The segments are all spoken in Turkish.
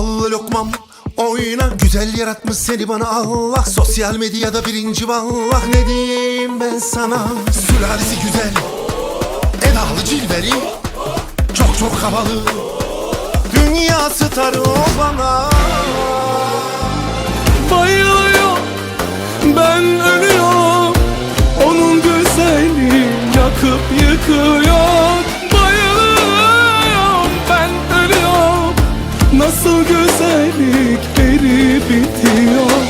Ballı lokmam oyna Güzel yaratmış seni bana Allah. Sosyal medyada birinci vallah Ne diyeyim ben sana? Sülalesi güzel Edalı cilveli Çok çok havalı. Dünya starı o bana Nasıl güzellik erip bitiyor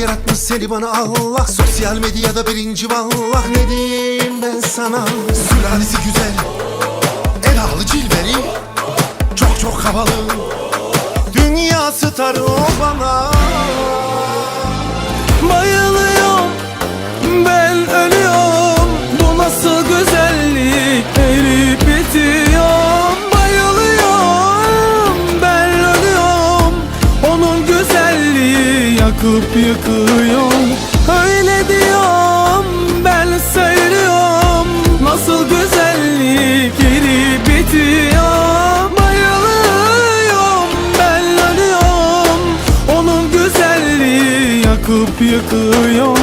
yaratmış seni bana Allah. Sosyal medyada birinci vallah Ne diyeyim ben sana? Sülalesi güzel Edalı cilveli Çok çok havalı. Dünya starı o bana yakıp yıkıyor Öyle diyorum ben söylüyorum. Nasıl güzellik erip bitiyor. Bayılıyorum ben ölüyorum. Onun güzelliği yakıp yıkıyor